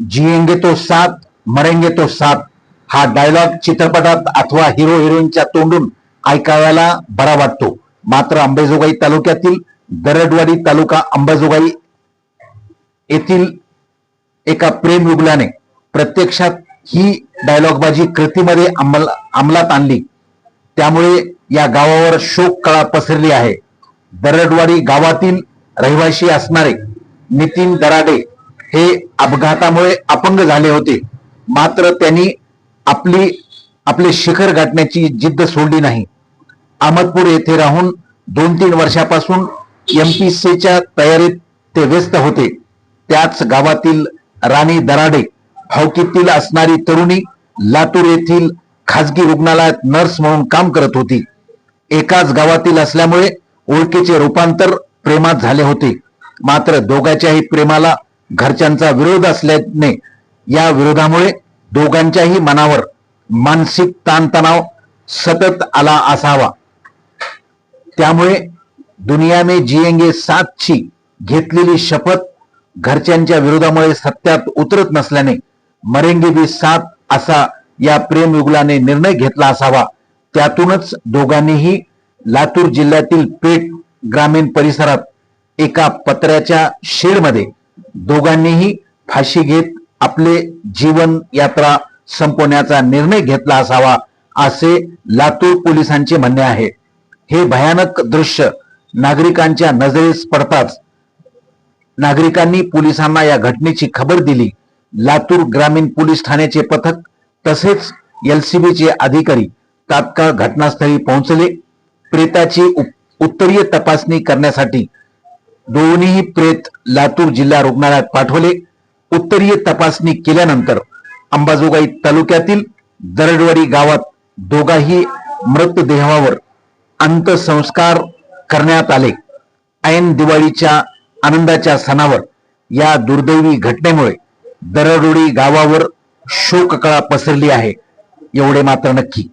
जिएंगे तो सात मरेंगे तो सात हा डायलॉग चित्रपटात अथवा हिरो हिरोईनच्या तोंडून ऐकायला बरा वाटतो. मात्र अंबेजोगाई तालुक्यातील दरडवाडी तालुका अंबाजोगाई येथील एका प्रेम युगलाने प्रत्यक्षात ही डायलॉगबाजी कृतीमध्ये अंमल अंमलात आणली. त्यामुळे या गावावर शोक कळा पसरली आहे. दरडवाडी गावातील रहिवाशी असणारे नितीन दराडे हे अपघातामुळे अपंग झाले होते. मात्र त्यांनी आपली आपले शिखर गाठण्याची जिद्द सोडली नाही. अहमदपूर येथे राहून दोन तीन वर्षापासून एमपीसीच्या तयारीत ते व्यस्त होते. त्याच गावातील राणी दराडे हौकीतील असणारी तरुणी लातूर येथील खाजगी रुग्णालयात नर्स म्हणून काम करत होती. एकाच गावातील असल्यामुळे ओळखीचे रूपांतर प्रेमात झाले होते. मात्र दोघांच्याही प्रेमाला घरच्यांचा विरोध असल्याने या विरोधामुळे दोघांच्याही मनावर मानसिक ताणतणाव सतत आला असावा. त्यामुळे दुनिया में जिएंगे सातची घेतलेली शपथ घरच्यांच्या विरोधामुळे सत्यात उतरत नसल्याने मरेंगे भी सात असा या प्रेम युगलाने निर्णय घेतला असावा. त्यातूनच दोघांनीही लातूर जिल्ह्यातील पेठ ग्रामीण परिसरात एका पत्र्याच्या शेडमध्ये दोघांनीही फाशी घेत आपले जीवन यात्रा संपवण्याचा निर्णय घेतला असावा असे लातूर पोलिसांचे म्हणणे आहे. हे भयानक दृश्य नागरिकांच्या नजरेस पडताच नागरिकांनी पोलिसांना या घटनेची खबर दिली. लातूर ग्रामीण पोलीस ठाण्याचे पथक तसेच एलसीबीचे अधिकारी तात्काळ घटनास्थळी पोहोचले. प्रेताची उत्तरीय तपासणी करण्यासाठी दोन्ही प्रेत लातूर जिल्हा रुग्णालयात पाठवले. उत्तरीय तपासणी केल्यानंतर अंबाजोगाई तालुक्यातील दरडवाडी गावात दोघाही मृतदेहावर अंत्यसंस्कार करण्यात आले. ऐन दिवाळीच्या आनंदाच्या सणावर या दुर्दैवी घटनेमुळे दरडोडी गावावर शोककळा पसरली आहे. एवढे मात्र नक्की.